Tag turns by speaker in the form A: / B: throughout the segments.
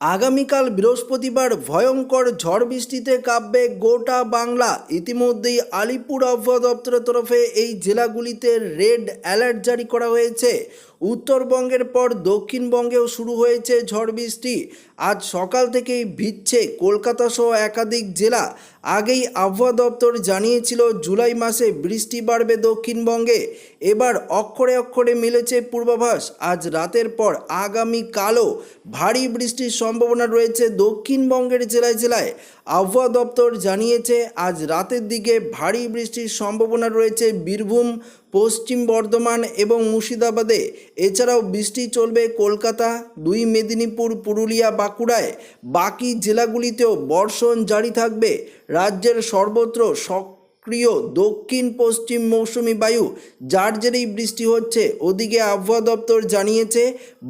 A: আগামীকাল বৃহস্পতিবার ভয়ঙ্কর ঝড় বৃষ্টিতে কাঁপবে গোটা বাংলা। ইতিমধ্যেই আলিপুর আবহাওয়া দপ্তরের তরফে এই জেলাগুলিতে রেড অ্যালার্ট জারি করা হয়েছে। উত্তরবঙ্গের পর দক্ষিণবঙ্গেও শুরু হয়েছে ঝড় বৃষ্টি। আজ সকাল থেকেই ভিজছে কলকাতা সহ একাধিক জেলা। আগেই আবহাওয়া দপ্তর জানিয়েছিল জুলাই মাসে বৃষ্টি বাড়বে দক্ষিণবঙ্গে। এবার অক্ষরে অক্ষরে মিলেছে পূর্বাভাস। আজ রাতের পর আগামী আগামীকালও ভারী বৃষ্টির সম্ভাবনা রয়েছে দক্ষিণবঙ্গের জেলায় জেলায়। আবহাওয়া দপ্তর জানিয়েছে, আজ রাতের দিকে ভারী বৃষ্টির সম্ভাবনা রয়েছে বীরভূম, পশ্চিম বর্ধমান এবং মুর্শিদাবাদে। এছাড়াও বৃষ্টি চলবে কলকাতা, দুই মেদিনীপুর, পুরুলিয়া, বাঁকুড়ায়। বাকি জেলাগুলিতেও বর্ষণ জারি থাকবে। রাজ্যের সর্বত্র সক্রিয় দক্ষিণ পশ্চিম মৌসুমি বায়ু, যার জেরেই বৃষ্টি হচ্ছে, ওদিকে আবহাওয়া দপ্তর জানিয়েছে,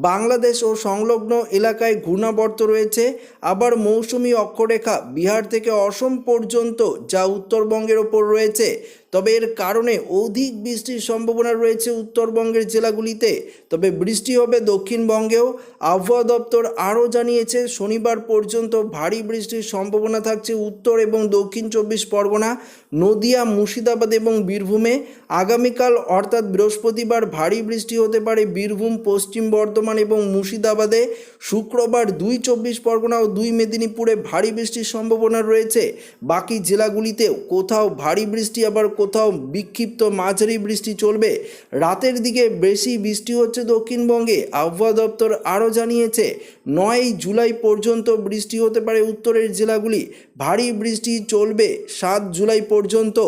A: বাংলাদেশ ও সংলগ্ন এলাকায় ঘূর্ণাবর্ত রয়েছে, আবার মৌসুমি অক্ষরেখা বিহার থেকে অসম পর্যন্ত, যা উত্তরবঙ্গের ওপর রয়েছে। তবে এর কারণে অধিক বৃষ্টির সম্ভাবনা রয়েছে উত্তরবঙ্গের জেলাগুলিতে। তবে বৃষ্টি হবে দক্ষিণবঙ্গেও। আবহাওয়া দপ্তর আরও জানিয়েছে, শনিবার পর্যন্ত ভারী বৃষ্টির সম্ভাবনা থাকছে উত্তর এবং দক্ষিণ চব্বিশ পরগনা, নদিয়া, মুর্শিদাবাদ এবং বীরভূমে। আগামীকাল অর্থাৎ বৃহস্পতিবার ভারী বৃষ্টি হতে পারে বীরভূম, পশ্চিম বর্ধমান এবং মুর্শিদাবাদে। শুক্রবার দুই চব্বিশ পরগনা ও দুই মেদিনীপুরে ভারী বৃষ্টির সম্ভাবনা রয়েছে। বাকি জেলাগুলিতেও কোথাও ভারী বৃষ্টি আবার কোথাও বিক্ষিপ্ত মাঝারি বৃষ্টি চলবে। রাতের দিকে বেশি বৃষ্টি হচ্ছে দক্ষিণবঙ্গে। আবহাওয়া দপ্তর আরও জানিয়েছে, নয় জুলাই পর্যন্ত বৃষ্টি হতে পারে উত্তরের জেলাগুলি। ভারী বৃষ্টি চলবে সাত জুলাই পর্যন্ত।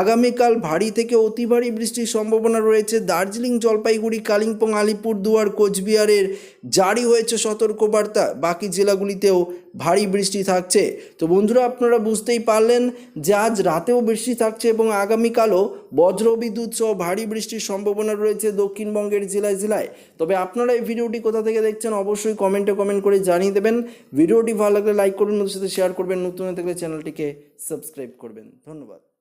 A: আগামীকাল ভারী থেকে অতি ভারী বৃষ্টির সম্ভাবনা রয়েছে। দার্জিলিং, জলপাইগুড়ি, কালিম্পং, আলিপুরদুয়ার, কোচবিহারের জারি হয়েছে সতর্কবার্তা। বাকি জেলাগুলিতেও ভারী বৃষ্টি থাকছে। তো বন্ধুরা, আপনারা বুঝতেই পারলেন যে আজ রাতেও বৃষ্টি থাকছে এবং আগামীকালও বজ্র, বিদ্যুৎ সহ ভারী বৃষ্টির সম্ভাবনা রয়েছে দক্ষিণবঙ্গের জেলায় জেলায়। তবে আপনারা এই ভিডিওটি কোথা থেকে দেখছেন অবশ্যই কমেন্টে কমেন্ট করে জানিয়ে দেবেন। ভিডিওটি ভালো লাগলে লাইক করুন ওদের সাথে শেয়ার করবেন। নতুন থাকলে চ্যানেলটিকে সাবস্ক্রাইব করবেন। ধন্যবাদ।